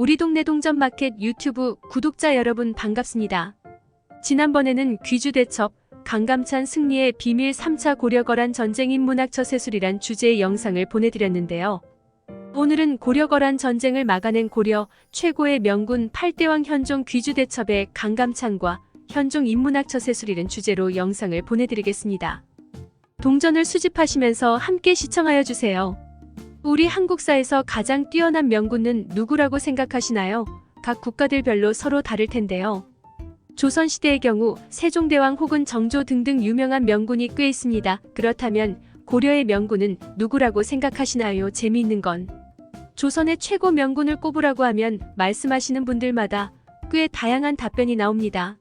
우리 동네 동전마켓 유튜브 구독자 여러분 반갑습니다. 지난번에는 귀주대첩, 강감찬 승리의 비밀 3차 고려거란 전쟁 인문학 처 세술이란 주제의 영상을 보내드렸는데요. 오늘은 고려거란 전쟁을 막아낸 고려 최고의 명군 8대왕 현종 귀주대첩의 강감찬과 현종 인문학 처 세술이란 주제로 영상을 보내드리겠습니다. 동전을 수집하시면서 함께 시청하여 주세요. 우리 한국사에서 가장 뛰어난 명군은 누구라고 생각하시나요? 각 국가들별로 서로 다를 텐데요. 조선시대의 경우 세종대왕 혹은 정조 등등 유명한 명군이 꽤 있습니다. 그렇다면 고려의 명군은 누구라고 생각하시나요? 재미있는 건 조선의 최고 명군을 꼽으라고 하면 말씀하시는 분들마다 꽤 다양한 답변이 나옵니다.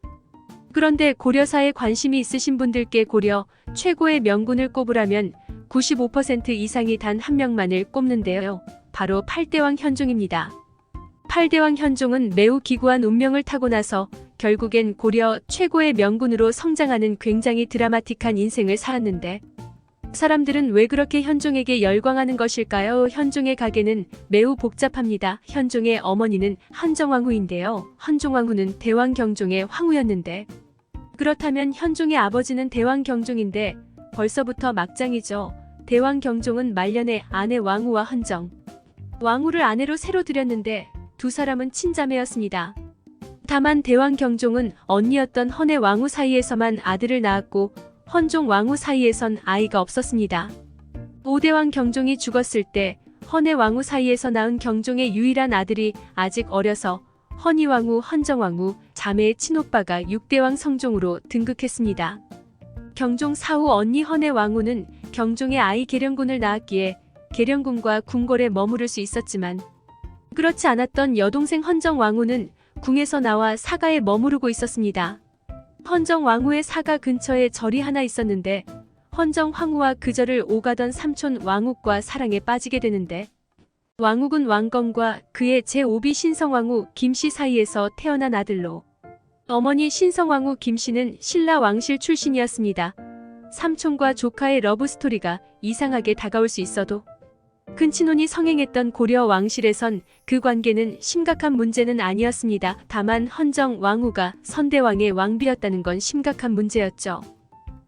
그런데 고려사에 관심이 있으신 분들께 고려 최고의 명군을 꼽으라면 95% 이상이 단 한 명만을 꼽는데요. 바로 8대왕 현종입니다. 8대왕 현종은 매우 기구한 운명을 타고 나서 결국엔 고려 최고의 명군으로 성장하는 굉장히 드라마틱한 인생을 살았는데 사람들은 왜 그렇게 현종에게 열광하는 것일까요? 현종의 가계는 매우 복잡합니다. 현종의 어머니는 한정왕후인데요. 한종왕후는 대왕 경종의 황후였는데 그렇다면 현종의 아버지는 대왕 경종인데 벌써부터 막장이죠. 대왕 경종은 말년에 아내 왕후와 헌정. 왕후를 아내로 새로 들였는데 두 사람은 친자매였습니다. 다만 대왕 경종은 언니였던 헌의 왕후 사이에서만 아들을 낳았고 헌종 왕후 사이에선 아이가 없었습니다. 오대왕 경종이 죽었을 때 헌의 왕후 사이에서 낳은 경종의 유일한 아들이 아직 어려서 헌희 왕후, 헌정 왕후, 자매의 친오빠가 6대왕 성종으로 등극했습니다. 경종 사후 언니 헌의 왕후는 경종의 아이 계령군을 낳았기에 계령군과 궁궐에 머무를 수 있었지만 그렇지 않았던 여동생 헌정 왕후는 궁에서 나와 사가에 머무르고 있었습니다. 헌정 왕후의 사가 근처에 절이 하나 있었는데 헌정 황후와 그 절을 오가던 삼촌 왕욱과 사랑에 빠지게 되는데 왕욱은 왕건과 그의 제5비 신성왕후 김씨 사이에서 태어난 아들로 어머니 신성왕후 김씨는 신라 왕실 출신이었습니다. 삼촌과 조카의 러브스토리가 이상하게 다가올 수 있어도 근친혼이 성행했던 고려 왕실에선 그 관계는 심각한 문제는 아니었습니다. 다만 헌정 왕후가 선대왕의 왕비였다는 건 심각한 문제였죠.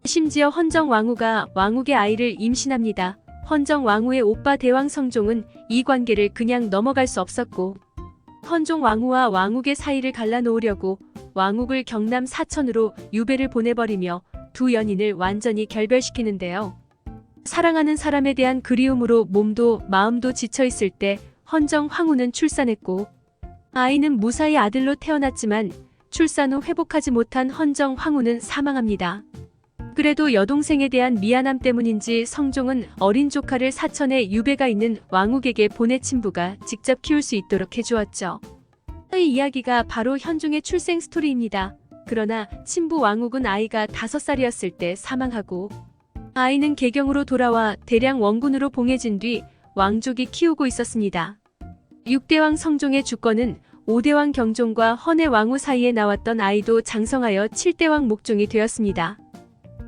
심지어 헌정 왕후가 왕후의 아이를 임신합니다. 헌정 왕후의 오빠 대왕 성종은 이 관계를 그냥 넘어갈 수 없었고 헌종 왕후와 왕후의 사이를 갈라놓으려고 왕후를 경남 사천으로 유배를 보내버리며 두 연인을 완전히 결별시키는데요. 사랑하는 사람에 대한 그리움으로 몸도 마음도 지쳐 있을 때 헌정 황후는 출산했고 아이는 무사히 아들로 태어났지만 출산 후 회복하지 못한 헌정 황후는 사망합니다. 그래도 여동생에 대한 미안함 때문인지 성종은 어린 조카를 사천에 유배가 있는 왕욱에게 보내 친부가 직접 키울 수 있도록 해주었죠. 이 이야기가 바로 현종의 출생 스토리입니다. 그러나 친부 왕욱은 아이가 다섯 살이었을 때 사망하고 아이는 개경으로 돌아와 대량 원군으로 봉해진 뒤 왕족이 키우고 있었습니다. 6대왕 성종의 주권은 5대왕 경종과 헌의 왕후 사이에 나왔던 아이도 장성하여 7대왕 목종이 되었습니다.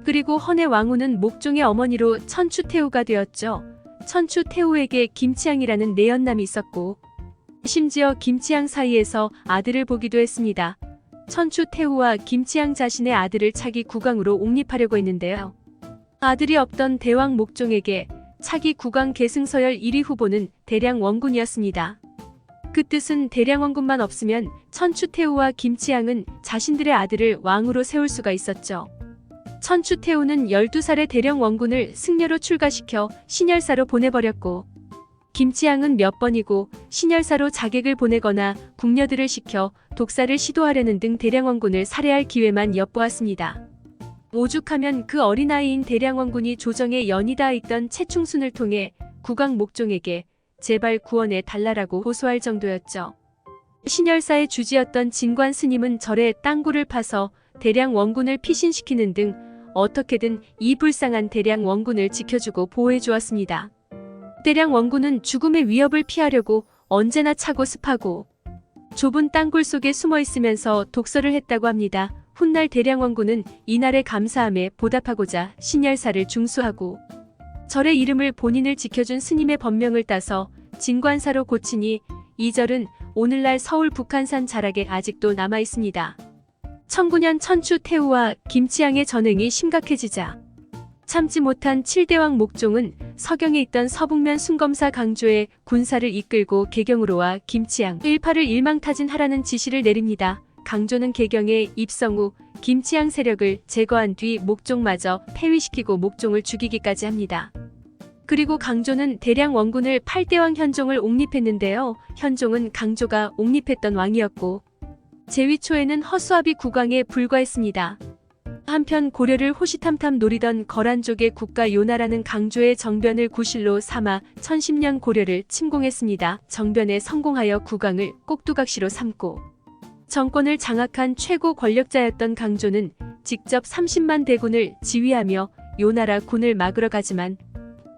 그리고 헌의 왕후는 목종의 어머니로 천추태후가 되었죠. 천추태후에게 김치향이라는 내연남이 있었고 심지어 김치향 사이에서 아들을 보기도 했습니다. 천추 태후와 김치향 자신의 아들을 차기 국왕으로 옹립하려고 했는데요. 아들이 없던 대왕 목종에게 차기 국왕 계승서열 1위 후보는 대량 원군이었습니다. 그 뜻은 대량 원군만 없으면 천추태후와 김치향은 자신들의 아들을 왕으로 세울 수가 있었죠. 천추태후는 12살의 대령 원군을 승려로 출가시켜 신열사로 보내버렸고 김치향은 몇 번이고 신열사로 자객을 보내거나 궁녀들을 시켜 독사를 시도하려는 등 대량 원군을 살해할 기회만 엿보았습니다. 오죽하면 그 어린아이인 대량원군이 조정에 연이다 있던 채충순을 통해 국왕 목종에게 제발 구원해 달라라고 호소할 정도였죠. 신열사의 주지였던 진관 스님은 절에 땅굴을 파서 대량 원군을 피신시키는 등 어떻게든 이 불쌍한 대량 원군을 지켜주고 보호해 주었습니다. 대량 원군은 죽음의 위협을 피하려고 언제나 차고 습하고 좁은 땅굴 속에 숨어 있으면서 독서를 했다고 합니다. 훗날 대량 원군은 이날의 감사함에 보답하고자 신열사를 중수하고 절의 이름을 본인을 지켜준 스님의 법명을 따서 진관사로 고치니 이 절은 오늘날 서울 북한산 자락에 아직도 남아 있습니다. 청구년 천추 태우와 김치양의 전횡이 심각해지자 참지 못한 칠대왕 목종은 서경에 있던 서북면 순검사 강조의 군사를 이끌고 개경으로 와 김치양 일파를 일망타진하라는 지시를 내립니다. 강조는 개경에 입성 후 김치양 세력을 제거한 뒤 목종마저 폐위시키고 목종을 죽이기까지 합니다. 그리고 강조는 대량 원군을 8대왕 현종을 옹립했는데요. 현종은 강조가 옹립했던 왕이었고 제위 초에는 허수아비 국왕에 불과했습니다. 한편 고려를 호시탐탐 노리던 거란족의 국가 요나라는 강조의 정변을 구실로 삼아 1010년 고려를 침공했습니다. 정변에 성공하여 국왕을 꼭두각시로 삼고 정권을 장악한 최고 권력자였던 강조는 직접 30만 대군을 지휘하며 요나라 군을 막으러 가지만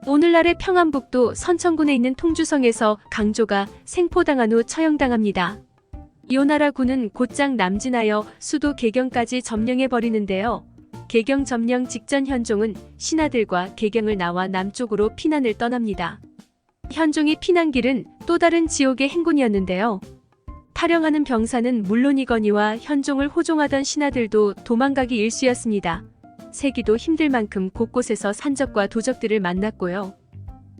오늘날의 평안북도 선천군에 있는 통주성에서 강조가 생포당한 후 처형당합니다. 요나라 군은 곧장 남진하여 수도 개경까지 점령해 버리는데요. 개경 점령 직전 현종은 신하들과 개경을 나와 남쪽으로 피난을 떠납니다. 현종이 피난 길은 또 다른 지옥의 행군이었는데요. 탈영하는 병사는 물론이거니와 현종을 호종하던 신하들도 도망가기 일쑤였습니다. 세기도 힘들 만큼 곳곳에서 산적과 도적들을 만났고요.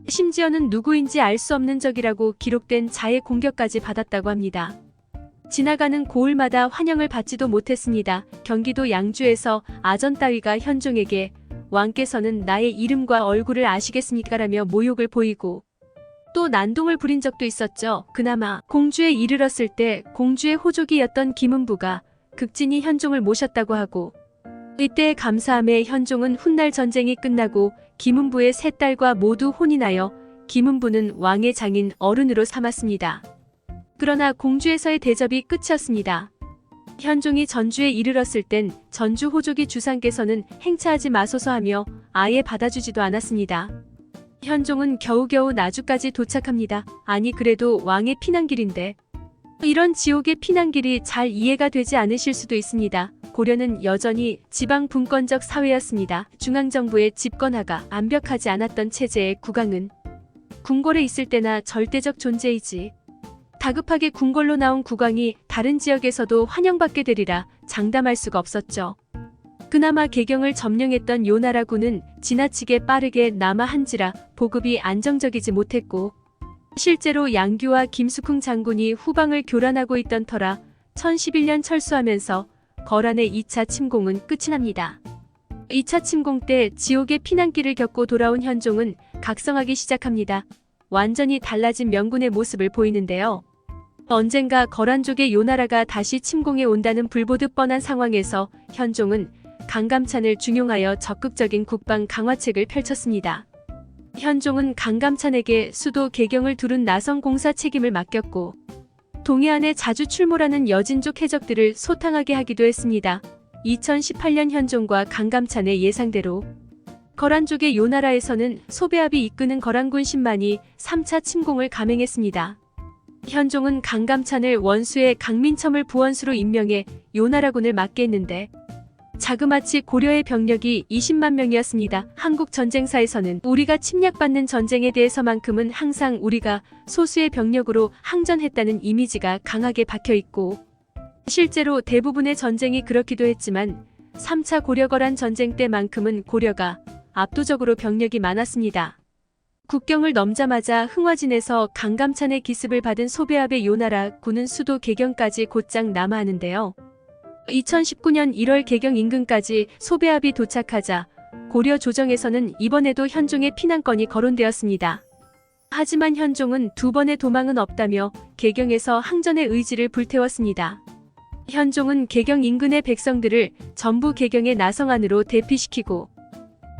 심지어는 누구인지 알 수 없는 적이라고 기록된 자해 공격까지 받았다고 합니다. 지나가는 고을마다 환영을 받지도 못했습니다. 경기도 양주에서 아전 따위가 현종에게 왕께서는 나의 이름과 얼굴을 아시겠습니까 라며 모욕을 보이고 또 난동을 부린 적도 있었죠. 그나마 공주에 이르렀을 때 공주의 호족이었던 김은부가 극진히 현종을 모셨다고 하고 이때 감사함에 현종은 훗날 전쟁이 끝나고 김은부의 세 딸과 모두 혼이 나여 김은부는 왕의 장인 어른으로 삼았습니다. 그러나 공주에서의 대접이 끝이었습니다. 현종이 전주에 이르렀을 땐 전주 호족이 주상께서는 행차하지 마소서 하며 아예 받아주지도 않았습니다. 현종은 겨우겨우 나주까지 도착합니다. 아니 그래도 왕의 피난길인데 이런 지옥의 피난길이 잘 이해가 되지 않으실 수도 있습니다. 고려는 여전히 지방 분권적 사회였습니다. 중앙정부의 집권화가 완벽하지 않았던 체제의 국왕은 궁궐에 있을 때나 절대적 존재이지. 다급하게 궁궐로 나온 국왕이 다른 지역에서도 환영받게 되리라 장담할 수가 없었죠. 그나마 개경을 점령했던 요나라군은 지나치게 빠르게 남하한지라 보급이 안정적이지 못했고 실제로 양규와 김숙흥 장군이 후방을 교란하고 있던 터라 1011년 철수하면서 거란의 2차 침공은 끝이 납니다. 2차 침공 때 지옥의 피난길을 겪고 돌아온 현종은 각성하기 시작합니다. 완전히 달라진 명군의 모습을 보이는데요. 언젠가 거란족의 요나라가 다시 침공해 온다는 불보듯 뻔한 상황에서 현종은 강감찬을 중용하여 적극적인 국방 강화책을 펼쳤습니다. 현종은 강감찬에게 수도 개경을 두른 나성 공사 책임을 맡겼고 동해안에 자주 출몰하는 여진족 해적들을 소탕하게 하기도 했습니다. 2018년 현종과 강감찬의 예상대로 거란족의 요나라에서는 소배합이 이끄는 거란군 10만이 3차 침공을 감행했습니다. 현종은 강감찬을 원수의 강민첨을 부원수로 임명해 요나라군을 맡게 했는데 자그마치 고려의 병력이 20만 명이었습니다. 한국 전쟁사에서는 우리가 침략받는 전쟁에 대해서만큼은 항상 우리가 소수의 병력으로 항전했다는 이미지가 강하게 박혀 있고 실제로 대부분의 전쟁이 그렇기도 했지만 3차 고려거란 전쟁 때만큼은 고려가 압도적으로 병력이 많았습니다. 국경을 넘자마자 흥화진에서 강감찬의 기습을 받은 소배합의 요나라 군은 수도 개경까지 곧장 남하하는데요. 2019년 1월 개경 인근까지 소배합이 도착하자 고려 조정에서는 이번에도 현종의 피난건이 거론되었습니다. 하지만 현종은 두 번의 도망은 없다며 개경에서 항전의 의지를 불태웠습니다. 현종은 개경 인근의 백성들을 전부 개경의 나성 안으로 대피시키고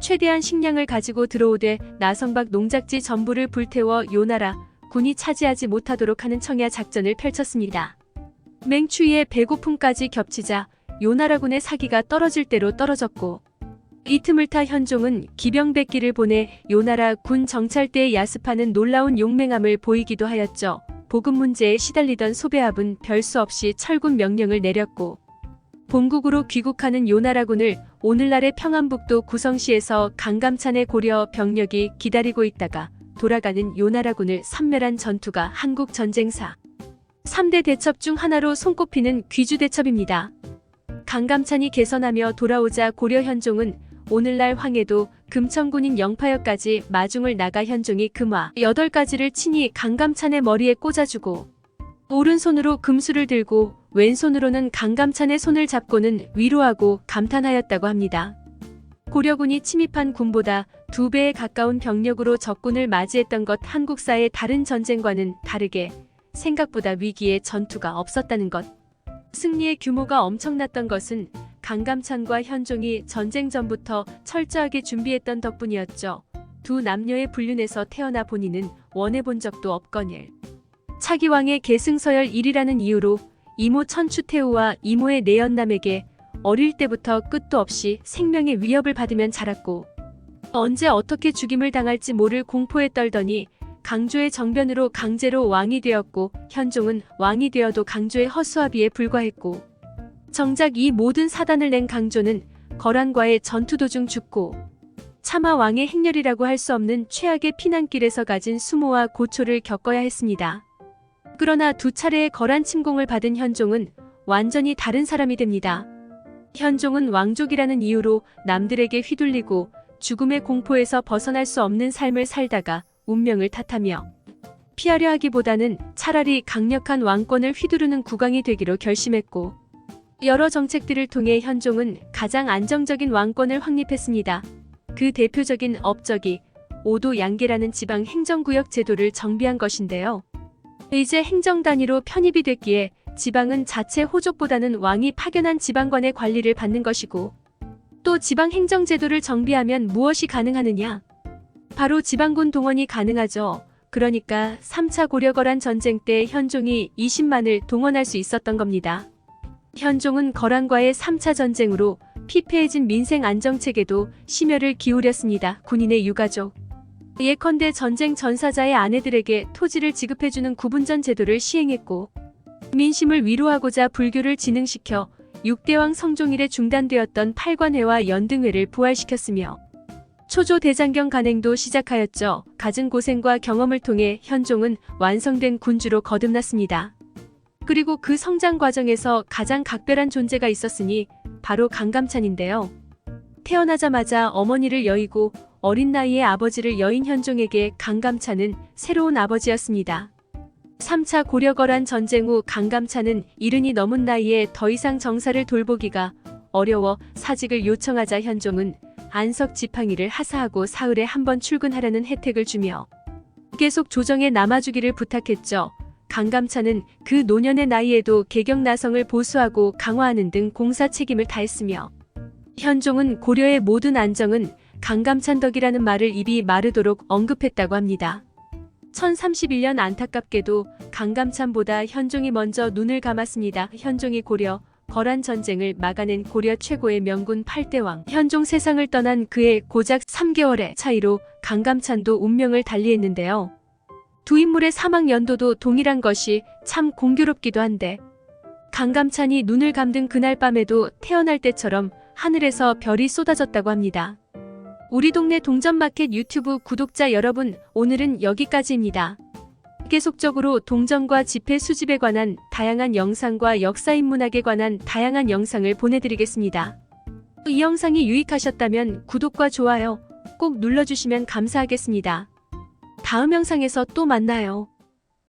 최대한 식량을 가지고 들어오되 나성박 농작지 전부를 불태워 요나라 군이 차지하지 못하도록 하는 청야 작전을 펼쳤습니다. 맹추위에 배고픔까지 겹치자 요나라군의 사기가 떨어질 대로 떨어졌고 이 틈을 타 현종은 기병백기를 보내 요나라 군 정찰대에 야습하는 놀라운 용맹함을 보이기도 하였죠. 보급 문제에 시달리던 소배합은 별수 없이 철군 명령을 내렸고 본국으로 귀국하는 요나라군을 오늘날의 평안북도 구성시에서 강감찬의 고려 병력이 기다리고 있다가 돌아가는 요나라군을 섬멸한 전투가 한국 전쟁사 3대 대첩 중 하나로 손꼽히는 귀주 대첩입니다. 강감찬이 개선하며 돌아오자 고려 현종은 오늘날 황해도 금천군인 영파역까지 마중을 나가 현종이 금화 8가지를 친히 강감찬의 머리에 꽂아주고 오른손으로 금수를 들고 왼손으로는 강감찬의 손을 잡고는 위로하고 감탄하였다고 합니다. 고려군이 침입한 군보다 두 배에 가까운 병력으로 적군을 맞이했던 것 한국사의 다른 전쟁과는 다르게 생각보다 위기에 전투가 없었다는 것. 승리의 규모가 엄청났던 것은 강감찬과 현종이 전쟁 전부터 철저하게 준비했던 덕분이었죠. 두 남녀의 불륜에서 태어나 본인은 원해본 적도 없거늘. 차기왕의 계승서열 1이라는 이유로 이모 천추태우와 이모의 내연남에게 어릴 때부터 끝도 없이 생명의 위협을 받으면 자랐고 언제 어떻게 죽임을 당할지 모를 공포에 떨더니 강조의 정변으로 강제로 왕이 되었고 현종은 왕이 되어도 강조의 허수아비에 불과했고 정작 이 모든 사단을 낸 강조는 거란과의 전투 도중 죽고 차마 왕의 행렬이라고 할 수 없는 최악의 피난길에서 가진 수모와 고초를 겪어야 했습니다. 그러나 두 차례의 거란 침공을 받은 현종은 완전히 다른 사람이 됩니다. 현종은 왕족이라는 이유로 남들에게 휘둘리고 죽음의 공포에서 벗어날 수 없는 삶을 살다가 운명을 탓하며 피하려 하기보다는 차라리 강력한 왕권을 휘두르는 국왕이 되기로 결심했고 여러 정책들을 통해 현종은 가장 안정적인 왕권을 확립했습니다. 그 대표적인 업적이 오도 양계라는 지방 행정구역 제도를 정비한 것인데요. 이제 행정 단위로 편입이 됐기에 지방은 자체 호족보다는 왕이 파견한 지방관의 관리를 받는 것이고 또 지방 행정 제도를 정비하면 무엇이 가능하느냐? 바로 지방군 동원이 가능하죠. 그러니까 3차 고려거란 전쟁 때 현종이 20만을 동원할 수 있었던 겁니다. 현종은 거란과의 3차 전쟁으로 피폐해진 민생 안정책에도 심혈을 기울였습니다. 군인의 유가족. 예컨대 전쟁 전사자의 아내들에게 토지를 지급해주는 구분전 제도를 시행했고 민심을 위로하고자 불교를 진흥시켜 6대왕 성종일에 중단되었던 팔관회와 연등회를 부활시켰으며 초조 대장경 간행도 시작하였죠. 갖은 고생과 경험을 통해 현종은 완성된 군주로 거듭났습니다. 그리고 그 성장 과정에서 가장 각별한 존재가 있었으니 바로 강감찬인데요. 태어나자마자 어머니를 여의고 어린 나이에 아버지를 여인 현종에게 강감찬은 새로운 아버지였습니다. 3차 고려거란 전쟁 후 강감찬은 이른이 넘은 나이에 더 이상 정사를 돌보기가 어려워 사직을 요청하자 현종은 안석 지팡이를 하사하고 사흘에 한 번 출근하라는 혜택을 주며 계속 조정에 남아주기를 부탁했죠. 강감찬은 그 노년의 나이에도 개경 나성을 보수하고 강화하는 등 공사 책임을 다했으며 현종은 고려의 모든 안정은 강감찬 덕이라는 말을 입이 마르도록 언급했다고 합니다. 1031년 안타깝게도 강감찬보다 현종이 먼저 눈을 감았습니다. 현종이 고려 거란 전쟁을 막아낸 고려 최고의 명군 8대왕 현종 세상을 떠난 그의 고작 3개월의 차이로 강감찬도 운명을 달리했는데요. 두 인물의 사망 연도도 동일한 것이 참 공교롭기도 한데 강감찬이 눈을 감든 그날 밤에도 태어날 때처럼 하늘에서 별이 쏟아졌다고 합니다. 우리 동네 동전마켓 유튜브 구독자 여러분, 오늘은 여기까지입니다. 계속적으로 동전과 지폐 수집에 관한 다양한 영상과 역사인문학에 관한 다양한 영상을 보내드리겠습니다. 이 영상이 유익하셨다면 구독과 좋아요 꼭 눌러주시면 감사하겠습니다. 다음 영상에서 또 만나요.